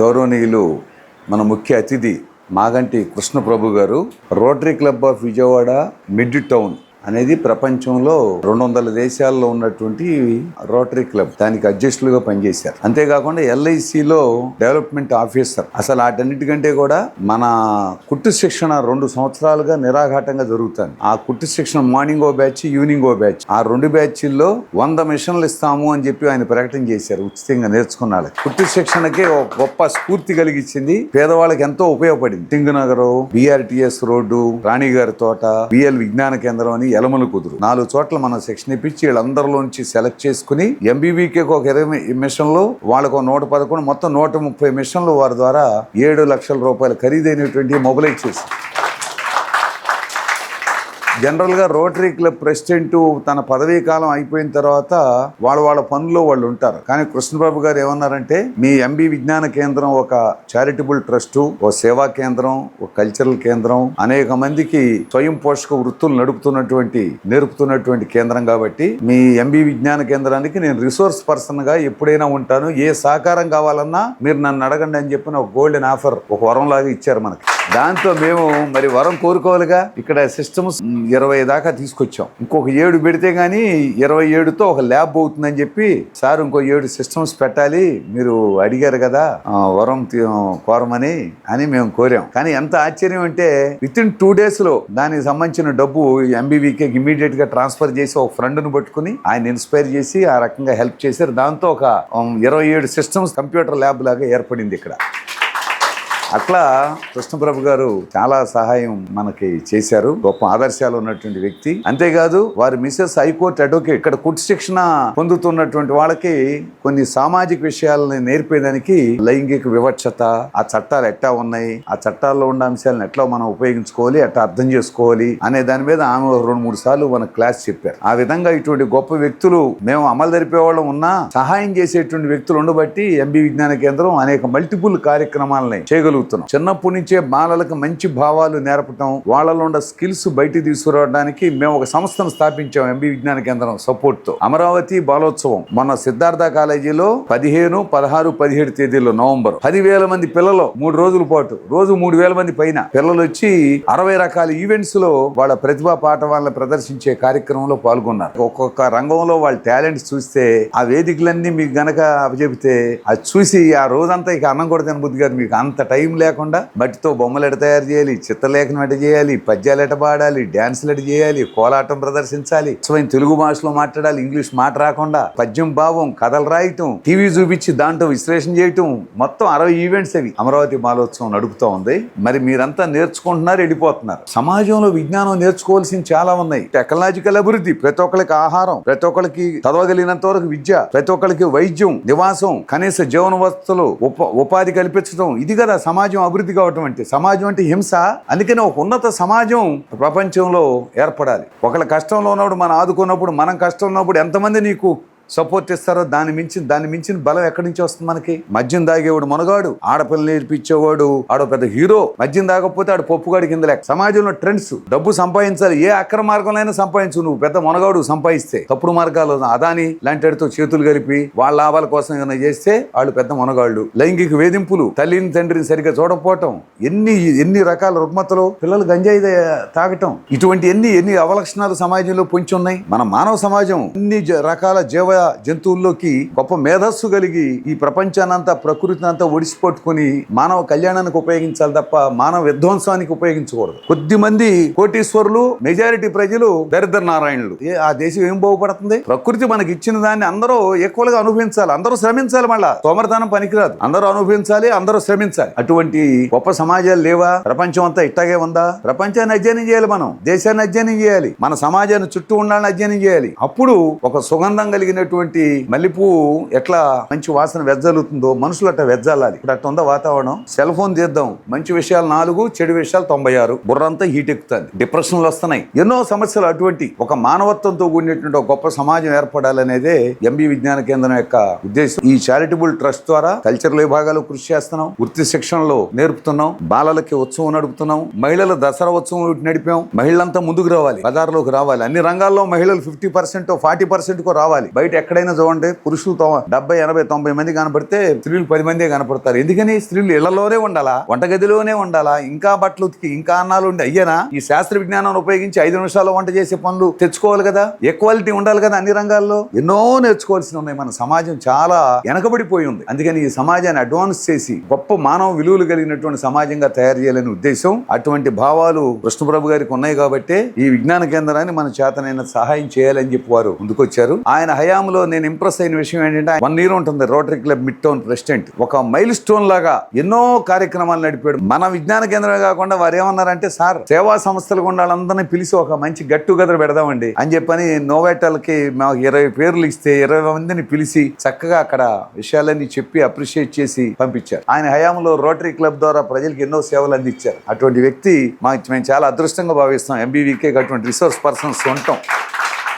గౌరవనీయులు మన ముఖ్య అతిథి Maganti Krishnaprabhu garu rotary club of Vijayawada midtown. అనేది ప్రపంచంలో రెండు వందల దేశాల్లో ఉన్నటువంటి రోటరీ క్లబ్. దానికి అధ్యక్షులుగా పనిచేశారు. అంతేకాకుండా ఎల్ఐసిలో డెవలప్మెంట్ ఆఫీసర్. అసలు వాటన్నిటికంటే కూడా మన కుట్టు శిక్షణ రెండు సంవత్సరాలుగా నిరాఘాటంగా జరుగుతుంది. ఆ కుట్టు శిక్షణ మార్నింగ్ ఓ బ్యాచ్ ఈవినింగ్ ఓ బ్యాచ్. ఆ రెండు బ్యాచ్ల్లో వంద మిషన్లు ఇస్తాము అని చెప్పి ఆయన ప్రకటన చేశారు. ఉచితంగా నేర్చుకున్నాడు. కుట్టు శిక్షణకి ఒక గొప్ప స్ఫూర్తి కలిగించింది. పేదవాళ్ళకి ఎంతో ఉపయోగపడింది. సింగనగర్ బీఆర్టీఎస్ రోడ్డు రాణిగారి తోట బిఎల్ విజ్ఞాన కేంద్రం అని ఎలమల కుదురు నాలుగు చోట్ల మనం శిక్షణ ఇప్పించి వీళ్ళందరిలోంచి సెలెక్ట్ చేసుకుని ఎంబీబీకి ఒక ఇరవై మిషన్లు వాళ్ళకు ఒక నూట పదకొండు మొత్తం నూట ముప్పై మిషన్లు వారి ద్వారా ఏడు లక్షల రూపాయల ఖరీదైనటువంటి మొబైల్ చేసి జనరల్గా రోటరీ క్లబ్ ప్రెసిడెంట్ తన పదవీ కాలం అయిపోయిన తర్వాత వాళ్ళ వాళ్ళ పనుల్లో వాళ్ళు ఉంటారు. కానీ కృష్ణబాబు గారు ఏమన్నారంటే మీ ఎంబీ విజ్ఞాన కేంద్రం ఒక చారిటబుల్ ట్రస్ట్ ఓ సేవా కేంద్రం ఒక కల్చరల్ కేంద్రం అనేక మందికి స్వయం పోషక వృత్తులు నడుపుతున్నటువంటి నేర్పుతున్నటువంటి కేంద్రం కాబట్టి మీ ఎంబీ విజ్ఞాన కేంద్రానికి నేను రిసోర్స్ పర్సన్గా ఎప్పుడైనా ఉంటాను. ఏ సహకారం కావాలన్నా మీరు నన్ను అడగండి అని చెప్పిన ఒక గోల్డెన్ ఆఫర్ ఒక వరంలాగా ఇచ్చారు మనకి. దాంతో మేము మరి వరం కోరుకోవాలిగా. ఇక్కడ సిస్టమ్స్ ఇరవై దాకా తీసుకొచ్చాం. ఇంకొక ఏడు పెడితే కానీ ఇరవై ఏడుతో ఒక ల్యాబ్ అవుతుందని చెప్పి సార్ ఇంకో ఏడు సిస్టమ్స్ పెట్టాలి. మీరు అడిగారు కదా వరం కోరమని అని మేము కోరాం. కానీ ఎంత ఆశ్చర్యం అంటే విత్ ఇన్ టూ డేస్లో దానికి సంబంధించిన డబ్బు ఎంబీవీకే ఇమీడియట్గా ట్రాన్స్ఫర్ చేసి ఒక ఫ్రెండ్ను పట్టుకుని ఆయన ఇన్స్పైర్ చేసి ఆ రకంగా హెల్ప్ చేశారు. దాంతో ఒక ఇరవై ఏడు సిస్టమ్స్ కంప్యూటర్ ల్యాబ్ లాగా ఏర్పడింది ఇక్కడ. అట్లా కృష్ణప్రభు గారు చాలా సహాయం మనకి చేశారు. గొప్ప ఆదర్శాలు ఉన్నటువంటి వ్యక్తి. అంతేకాదు వారి మిసెస్ హైకోర్టు అడ్వకేట్ ఇక్కడ కుట్టు శిక్షణ పొందుతున్నటువంటి వాళ్ళకి కొన్ని సామాజిక విషయాలని నేర్పేదానికి లైంగిక వివక్షత ఆ చట్టాలు ఎట్టా ఉన్నాయి ఆ చట్టాల్లో ఉన్న అంశాలను ఎట్లా మనం ఉపయోగించుకోవాలి ఎట్లా అర్థం చేసుకోవాలి అనే దాని మీద ఆమె రెండు మూడు సార్లు మన క్లాస్ చెప్పారు. ఆ విధంగా ఇటువంటి గొప్ప వ్యక్తులు మేము అమలు జరిపే వాళ్ళం ఉన్నా సహాయం చేసేటువంటి వ్యక్తులు ఉండబట్టి ఎంబీ విజ్ఞాన కేంద్రం అనేక మల్టిపుల్ కార్యక్రమాలని చేయగలుగుతున్నాం చిన్నప్పటి నుంచే బాలలకు మంచి భావాలు నేర్పటం వాళ్ళలో ఉన్న స్కిల్స్ బయటికి తీసుకురావడానికి మేము ఒక సంస్థను స్థాపించాం ఎంబీ విజ్ఞాన కేంద్రం సపోర్ట్తో అమరావతి బాలోత్సవం మొన్న సిద్ధార్థ కాలేజీలో పదిహేను పదహారు పదిహేడు తేదీలో నవంబర్. పదివేల మంది పిల్లలు మూడు రోజుల పాటు రోజు మూడు వేల మంది పైన పిల్లలు వచ్చి అరవై రకాల ఈవెంట్స్లో వాళ్ళ ప్రతిభా పాఠవాళ్ళని ప్రదర్శించే కార్యక్రమంలో పాల్గొన్నారు. ఒక్కొక్క రంగంలో వాళ్ళ టాలెంట్స్ చూస్తే ఆ వేదికలన్నీ మీకు గనక అప్పచెబితే అది చూసి ఆ రోజంతా ఇక అన్నం కూడా తినబుద్ధి కాదు. మీకు అంత టైం లేకుండా మట్టితో బొమ్మలు ఎట తయారు చేయాలి చిత్రలేఖనం ఎట చేయాలి పద్యాలు ఎట పాడాలి డాన్సులు ఎట చేయాలి కోలాటం ప్రదర్శించాలి. స్వయం తెలుగు భాషలో మాట్లాడాలి ఇంగ్లీష్ మాట రాకుండా పద్యం భావం కథలు రాయటం టీవీ చూపించి దాంట్లో విశ్లేషణ చేయటం మొత్తం అరవై ఈవెంట్స్ అవి. అమరావతి మాలోత్సవం నడుపుతూ ఉంది. మరి మీరంతా నేర్చుకుంటున్నారు వెళ్ళిపోతున్నారు. సమాజంలో విజ్ఞానం నేర్చుకోవాల్సింది చాలా ఉన్నాయి. టెక్నాలజికల్ అభివృద్ధి ప్రతి ఒక్కరికి ఆహారం ప్రతి ఒక్కరికి చదవగలిగినంత వరకు విద్య ప్రతి ఒక్కరికి వైద్యం నివాసం కనీస జీవన వస్తువులు ఉప ఉపాధి కల్పించడం ఇది కదా సమాజం సమాజం అభివృద్ధి కావటం అంటే సమాజం అంటే హింస. అందుకని ఒక ఉన్నత సమాజం ప్రపంచంలో ఏర్పడాలి. ఒకళ్ళ కష్టంలో ఉన్నప్పుడు మనం ఆదుకున్నప్పుడు మనం కష్టం ఉన్నప్పుడు ఎంతమంది నీకు సపోర్ట్ ఇస్తారో దాని మించిన దాన్ని మించిన బలం ఎక్కడి నుంచి వస్తుంది మనకి? మద్యం తాగేవాడు మనగాడు ఆడపిల్ల నేర్పించేవాడు ఆడో పెద్ద హీరో. మద్యం తాగకపోతే ఆడు పప్పుగాడి కింద లెక్క. సమాజంలో ట్రెండ్స్ డబ్బు సంపాదించాలి. ఏ అక్రమ మార్గంలో సంపాదించు నువ్వు. పెద్ద మనగాడు సంపాదిస్తే తప్పుడు మార్గాలు అదాని లాంటి వాడితో చేతులు కలిపి వాళ్ళ లాభాల కోసం ఏమైనా చేస్తే వాళ్ళు పెద్ద మనగాళ్ళు. లైంగిక వేధింపులు తల్లిని తండ్రిని సరిగ్గా చూడకపోవటం ఎన్ని ఎన్ని రకాల రుగ్మతలు పిల్లలు గంజాయి తాగటం. ఇటువంటి ఎన్ని ఎన్ని అవలక్షణాలు సమాజంలో పొంచి ఉన్నాయి? మన మానవ సమాజం ఎన్ని జ- రకాల జీవ జంతువుల్లోకి గొప్ప మేధస్సు కలిగి ఈ ప్రపంచానంతా ప్రకృతిని అంతా ఒడిసిపట్టుకుని మానవ కళ్యాణానికి ఉపయోగించాలి తప్ప మానవ విధ్వంసానికి ఉపయోగించకూడదు. కొద్ది మంది కోటీశ్వరులు మెజారిటీ ప్రజలు దరిద్ర నారాయణులు. ఏ ఆ దేశం ఏం బాగుపడుతుంది? ప్రకృతి మనకి ఇచ్చిన దాన్ని అందరూ ఈక్వల్గా అనుభవించాలి. అందరూ శ్రమించాలి మళ్ళా. సోమరతనం పనికిరాదు. అందరూ అనుభవించాలి అందరూ శ్రమించాలి. అటువంటి గొప్ప సమాజాలు లేవా? ప్రపంచం అంతా ఇట్టాగే ఉందా? ప్రపంచాన్ని అధ్యయనం చేయాలి మనం. దేశాన్ని అధ్యయనం చేయాలి. మన సమాజాన్ని చుట్టూ ఉండాలని అధ్యయనం చేయాలి. అప్పుడు ఒక సుగంధం కలిగినట్టు కలిగినటువంటి మల్లెపువ్వు ఎట్లా మంచి వాసన వెజ్జలుతుందో మనుషులు అట్లా వెజ్జాలాలి ఇప్పుడు అట్లా ఉందా వాతావరణం సెల్ ఫోన్ తీద్దాం. మంచి విషయాలు నాలుగు చెడు విషయాలు తొంభై ఆరు. బుర్రంతా హీట్ ఎక్కుతుంది. డిప్రెషన్లు వస్తున్నాయి. ఎన్నో సమస్యలు అటువంటి ఒక మానవత్వంతో కూడినటువంటి ఒక గొప్ప సమాజం ఏర్పడాలనేదే ఎంబీ విజ్ఞాన కేంద్రం యొక్క ఉద్దేశం. ఈ చారిటబుల్ ట్రస్ట్ ద్వారా కల్చరల్ విభాగాలు కృషి చేస్తున్నాం. వృత్తి శిక్షణలో నేర్పుతున్నాం. బాలలకి ఉత్సవం నడుపుతున్నాం. మహిళల దసరా ఉత్సవం నడిపాం. మహిళలంతా ముందుకు రావాలి. బజార్లోకి రావాలి. అన్ని రంగాల్లో మహిళలు ఫిఫ్టీ పర్సెంట్ ఫార్టీ పర్సెంట్ రావాలి. బయట బయట ఎక్కడైనా చూడండి పురుషులు డెబ్బై ఎనభై తొంభై మంది కనపడితే స్త్రీలు పది మందే కనపడతారు. ఎందుకని? స్త్రీలు ఇళ్ళలోనే ఉండాలా? వంటగదిలోనే ఉండాలా? ఇంకా బట్టలు ఉతికి ఇంకా అన్నాలు ఉండి అయ్యేనా? ఈ శాస్త్ర విజ్ఞానాన్ని ఉపయోగించి ఐదు నిమిషాల్లో వంట చేసే పనులు తెచ్చుకోవాలి కదా? ఈక్వాలిటీ ఉండాలి కదా అన్ని రంగాల్లో? ఎన్నో నేర్చుకోవాల్సి ఉన్నాయి. మన సమాజం చాలా వెనకబడిపోయి ఉంది. అందుకని ఈ సమాజాన్ని అడ్వాన్స్ చేసి గొప్ప మానవ విలువలు కలిగినటువంటి సమాజంగా తయారు చేయాలనే ఉద్దేశం అటువంటి భావాలు కృష్ణప్రభు గారికి ఉన్నాయి కాబట్టి ఈ విజ్ఞాన కేంద్రాన్ని మన చేతనైన సహాయం చేయాలని చెప్పి వారు ముందుకొచ్చారు. ఆయన హయాంలో నేను ఇంప్రెస్ అయిన విషయం ఏంటంటే వన్ ఇయర్ ఉంటుంది Rotary Club Mid Town president ఒక మైల్ స్టోన్ లాగా ఎన్నో కార్యక్రమాలు నడిపాడు. మన విజ్ఞాన కేంద్రమే కాకుండా వారు ఏమన్నారంటే సార్ సేవా సంస్థలు గుండా వాళ్ళందరినీ పిలిచి ఒక మంచి గట్ టుగెదర్ పెడదామండి. అని చెప్పని నోవేటల్కి మాకు ఇరవై పేర్లు ఇస్తే ఇరవై మందిని పిలిచి చక్కగా అక్కడ విషయాలన్నీ చెప్పి అప్రిషియేట్ చేసి పంపించారు. ఆయన హయాంలో రోటరీ క్లబ్ ద్వారా ప్రజలకు ఎన్నో సేవలు అందించారు. అటువంటి వ్యక్తి మా మేము చాలా అదృష్టంగా భావిస్తాం. ఎంబీవీకే అటువంటి రిసోర్స్ పర్సన్స్ ఉంటాం.